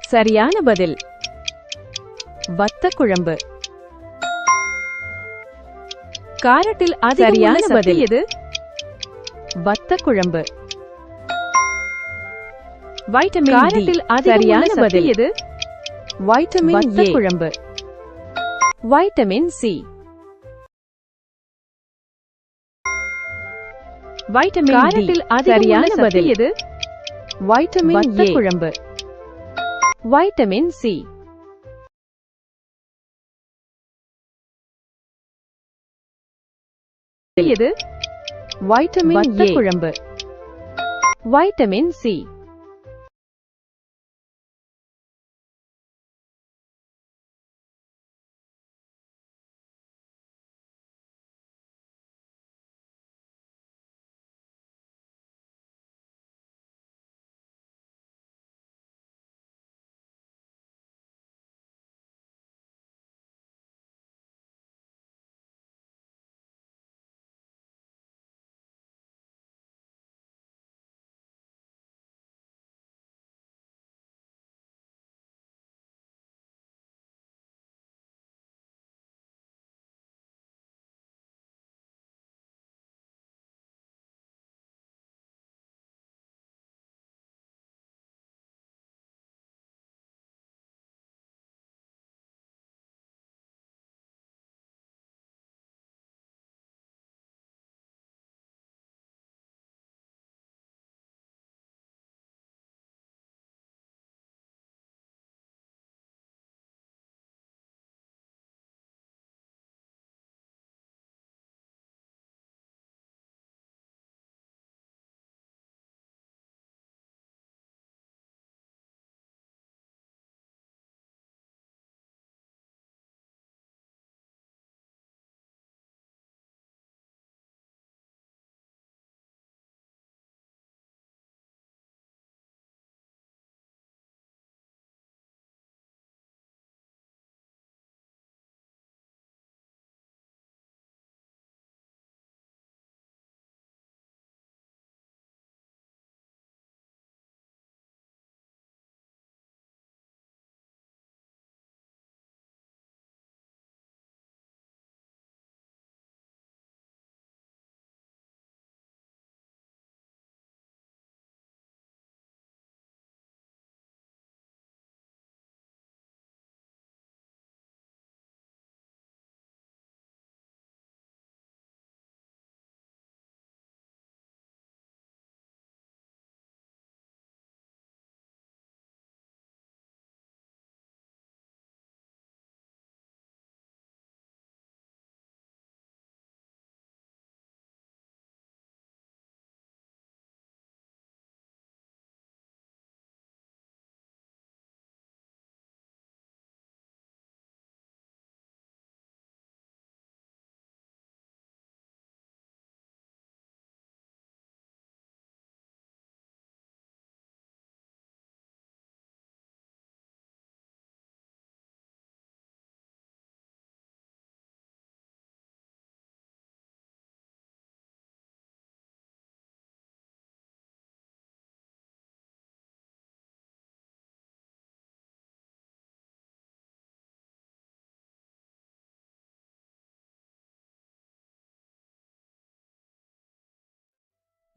சரியான பதில். வத்த குழம்பு. காரட்டில் சரியான பதில். எது? வத்த குழம்பு. வைட்டமின் காரட்டில் சரியான பதில். எது? வைட்டமின் குழம்பு. Vitamin C. வைட்டமின் காரட்டில் சரியான பதில். எது? வைட்டமின் ஏ குழம்பு. வைட்டமின் சி எது? வைட்டமின் ஏ குழம்பு. வைட்டமின் சி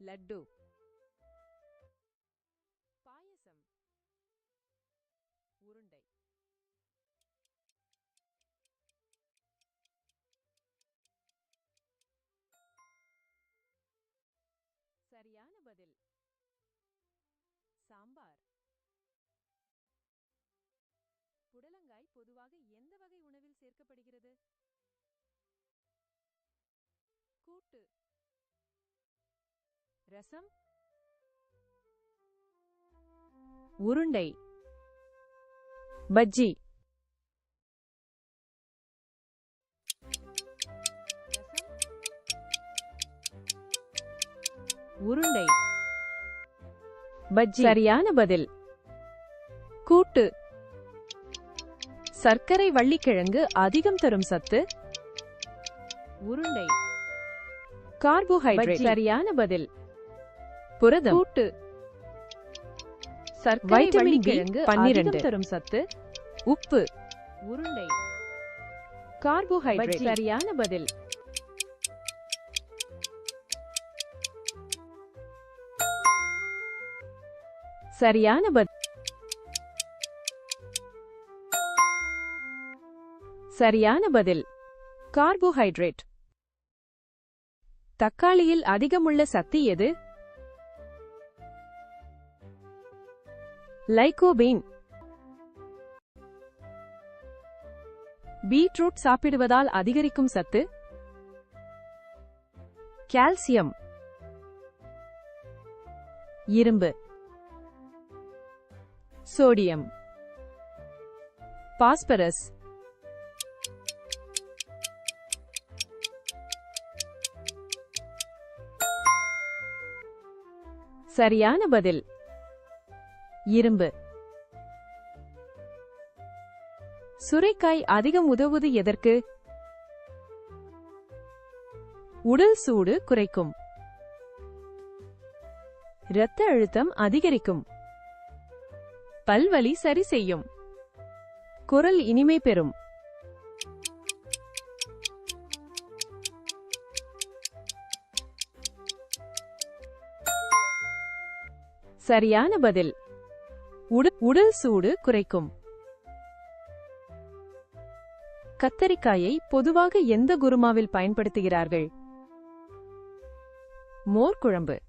லட்டு. பாயசம். உருண்டை. சரியான பதில். சாம்பார். புடலங்காய் பொதுவாக எந்த வகை உணவில் சேர்க்கப்படுகிறது? கூட்டு. ரசம். உருண்டை. பஜ்ஜி. உருண்டை. பஜ்ஜி. சரியான பதில். கூட்டு. சர்க்கரை வள்ளிக்கிழங்கு அதிகம் தரும் சத்து. உருண்டை. கார்போஹைட்ரேட். சரியான பதில். புரதம். கூட்டு. சர்க்கரை வைட்டமின் வள்ளிக்கிழங்கு பன்னிரண்டு. தரும் சத்து. உப்பு. உருண்டை. கார்போஹைட்ரேட். சரியான பதில். சரியான பதில் சரியான பதில். கார்போஹைட்ரேட். தக்காளியில் அதிகமுள்ள சக்தி எது? லைகோபீன். பீட்ரூட் சாப்பிடுவதால் அதிகரிக்கும் சத்து. கால்சியம். இரும்பு. சோடியம். பாஸ்பரஸ். சரியான பதில். இரும்பு. சுரைக்காய் அதிகம் உதவுவது எதற்கு? உடல் சூடு குறைக்கும். இரத்த அழுத்தம் அதிகரிக்கும். பல்வலி சரி செய்யும். குரல் இனிமை பெறும். சரியான பதில். உடல் சூடு குறைக்கும். கத்தரிக்காயை பொதுவாக எந்த குருமாவில் பயன்படுத்துகிறார்கள்? மோர் குழம்பு.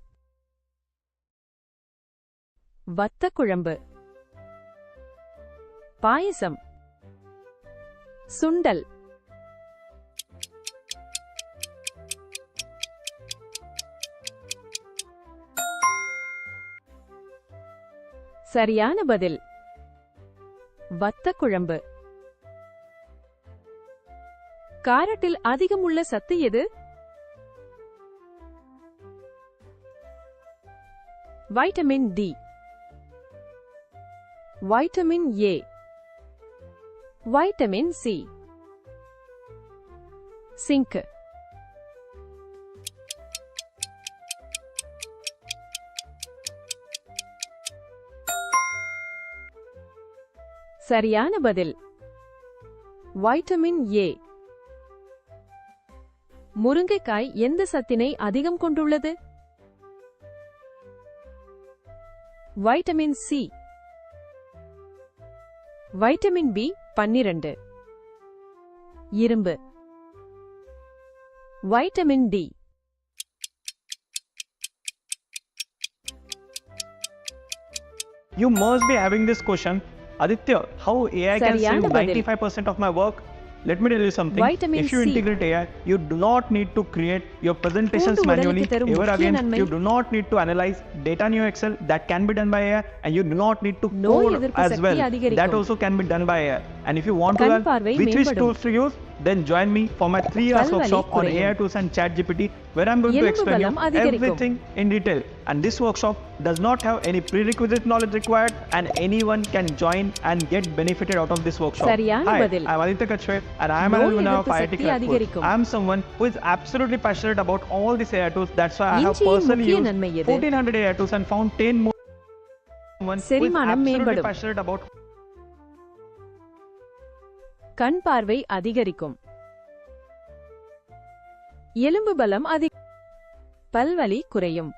வத்த குழம்பு. பாயசம். சுண்டல். சரியான பதில். வத்த குழம்பு. காரட்டில் அதிகம் உள்ள சத்து எது? Vitamin D. Vitamin A. Vitamin C. Zinc. சரியான பதில். வைட்டமின் ஏ முருங்கைக்காய் எந்த சத்தினை அதிகம் கொண்டுள்ளது? வைட்டமின் சி வைட்டமின் பி பன்னிரண்டு. இரும்பு. Vitamin D You must be having this question, Aditya, how AI can save 95% of my work? Let me tell you something. Vitamin if you C. integrate AI, you do not need to create your presentations manually ever again. You do not need to analyze data in your Excel. That can be done by AI, and you do not need to no code as well. That also can be done by AI. And if you want to learn which which tools to use, then join me for my 3 hours workshop on AI tools and ChatGPT where I'm going to explain you everything in detail. And this workshop does not have any prerequisite knowledge required and anyone can join and get benefited out of this workshop. Hi, I'm Aditya Kachwe and I'm an alumna of IIT I'm someone who is absolutely passionate about all these AI tools. That's why I have personally used 1400 AI tools and found 10 more. One who is absolutely passionate about கண் பார்வை அதிகரிக்கும். எலும்பு பலம் அதிக பல்வலி குறையும்.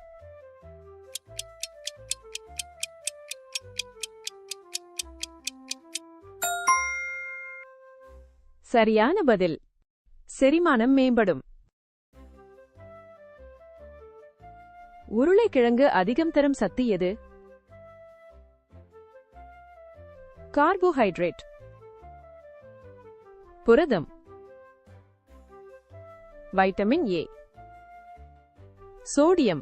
சரியான பதில். செரிமானம் மேம்படும். உருளைக்கிழங்கு அதிகம் தரும் சக்தி எது? கார்போஹைட்ரேட். புரதம். வைட்டமின் ஏ சோடியம்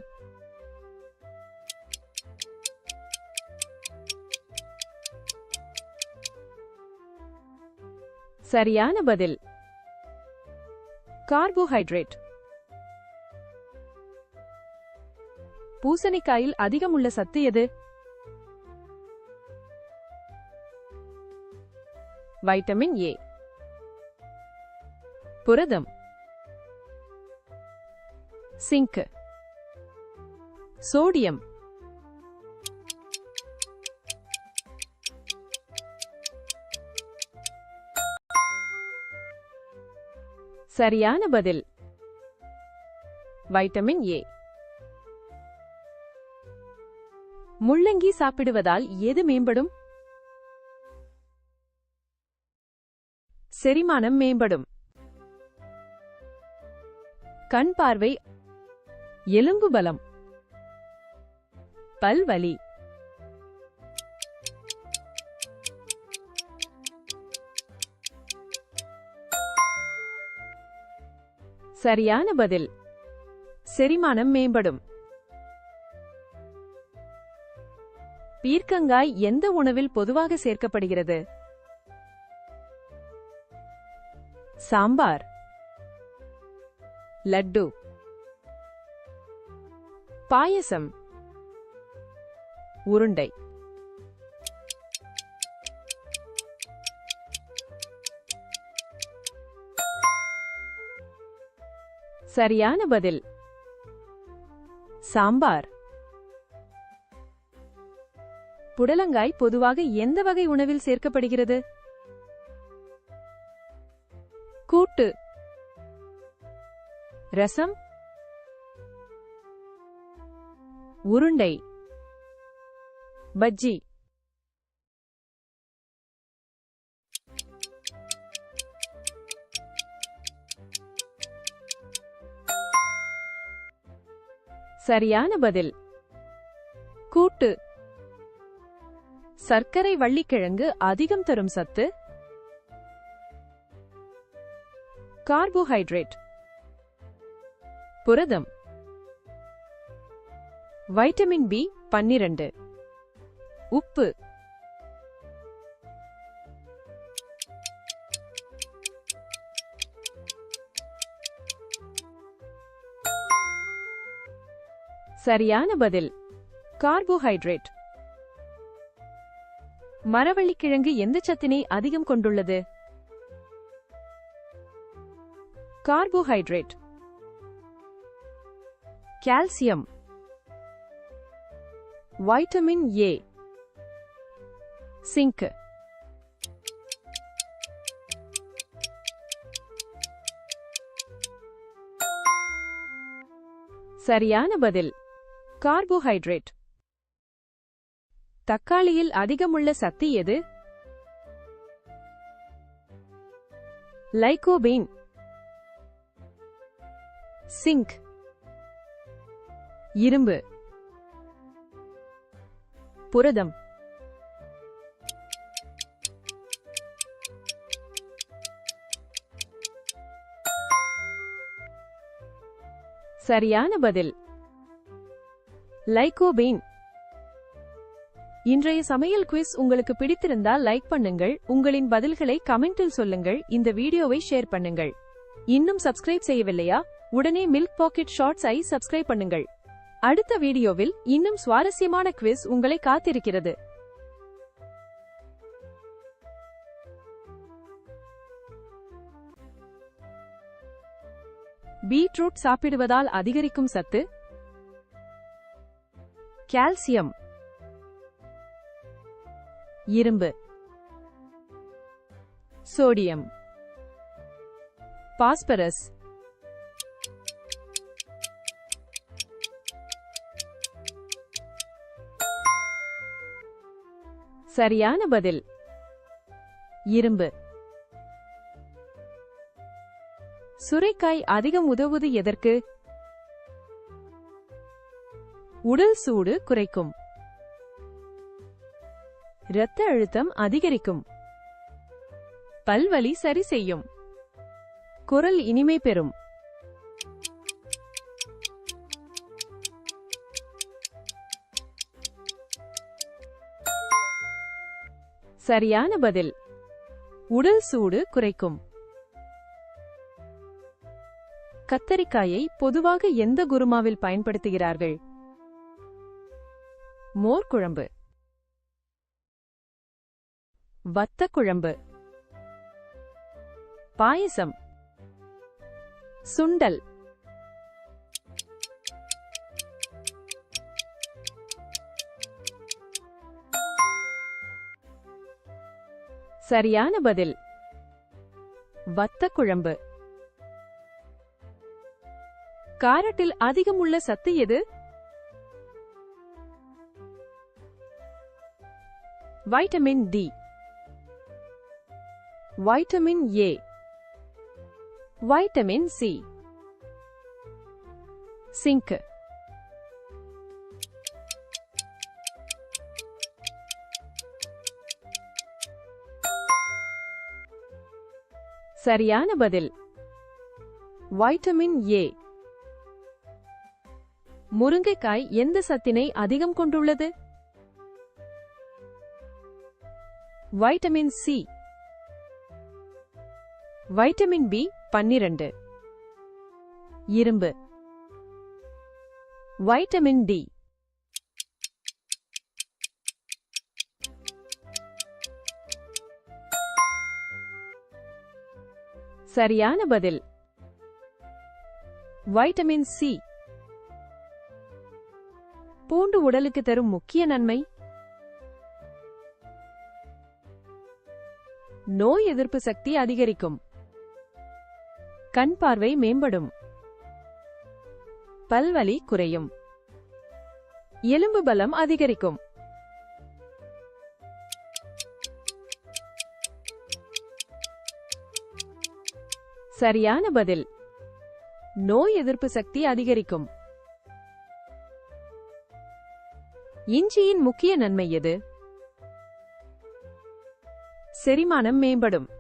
சரியான பதில். கார்போஹைட்ரேட் பூசணிக்காயில் அதிகம் உள்ள சத்து எது? வைட்டமின் ஏ புரதம். சிங்க் சோடியம் சரியான பதில். வைட்டமின் ஏ முள்ளங்கி சாப்பிடுவதால் எது மேம்படும்? செரிமானம் மேம்படும். கண் பார்வை எலும்பு பலம் பல்வலி சரியான பதில். செரிமானம் மேம்படும். பீர்க்கங்காய் எந்த உணவில் பொதுவாக சேர்க்கப்படுகிறது? சாம்பார். லட்டு பாயசம் உருண்டை சரியான பதில் சாம்பார் புடலங்காய் பொதுவாக எந்த வகை உணவில் சேர்க்கப்படுகிறது ரசம். உருண்டை. பஜ்ஜி. சரியான பதில். கூட்டு. சர்க்கரை வள்ளிக்கிழங்கு அதிகம் தரும் சத்து. கார்போஹைட்ரேட். புரதம். வைட்டமின் பி பன்னிரண்டு. உப்பு. சரியான பதில். கார்போஹைட்ரேட். மரவள்ளிக்கிழங்கு எந்த சத்தினை அதிகம் கொண்டுள்ளது? Carbohydrate. Calcium. Vitamin A. Zinc. சரியான பதில். கார்போஹைட்ரேட். தக்காளியில் அதிகமுள்ள சக்தி எது? லைகோபீன். சிங்க். இரும்பு. புரதம். சரியான பதில். லைகோபீன். இன்றைய சமையல் குவிஸ் உங்களுக்கு பிடித்திருந்தால் லைக் பண்ணுங்கள். உங்களின் பதில்களை கமெண்டில் சொல்லுங்கள். இந்த வீடியோவை ஷேர் பண்ணுங்கள். இன்னும் சப்ஸ்கிரைப் செய்யவில்லையா? உடனே மில்க் பாக்கெட் ஷார்ட்ஸ் ஐ சப்ஸ்கிரைப் பண்ணுங்கள். அடுத்த வீடியோவில் இன்னும் சுவாரஸ்யமான குவிஸ் உங்களை காத்திருக்கிறது. பீட்ரூட் சாப்பிடுவதால் அதிகரிக்கும் சத்து கால்சியம் இரும்பு சோடியம் பாஸ்பரஸ் சரியான பதில். இரும்பு. சுரைக்காய் அதிகம் உதவுவது எதற்கு? உடல் சூடு குறைக்கும். இரத்த அழுத்தம் அதிகரிக்கும். பல்வலி சரி செய்யும். குரல் இனிமை பெறும். சரியான பதில். உடல் சூடு குறைக்கும். கத்தரிக்காயை பொதுவாக எந்த குருமாவில் பயன்படுத்துகிறார்கள்? மோர் குழம்பு. வத்த குழம்பு. பாயசம். சுண்டல். சரியான பதில். வத்த குழம்பு. காரட்டில் அதிகம் உள்ள சத்து எது? Vitamin D. Vitamin A. Vitamin C. Zinc. சரியான பதில். வைட்டமின் ஏ முருங்கைக்காய் எந்த சத்தினை அதிகம் கொண்டுள்ளது? வைட்டமின் சி வைட்டமின் பி பன்னிரண்டு. இரும்பு. வைட்டமின் டி சரியான பதில். வைட்டமின் சி பூண்டு உடலுக்கு தரும் முக்கிய நன்மை. நோய் எதிர்ப்பு சக்தி அதிகரிக்கும். கண் பார்வை மேம்படும். பல்வலி குறையும். எலும்பு பலம் அதிகரிக்கும். சரியான பதில். நோய் எதிர்ப்பு சக்தி அதிகரிக்கும். இஞ்சியின் முக்கிய நன்மை எது? செரிமானம் மேம்படும்.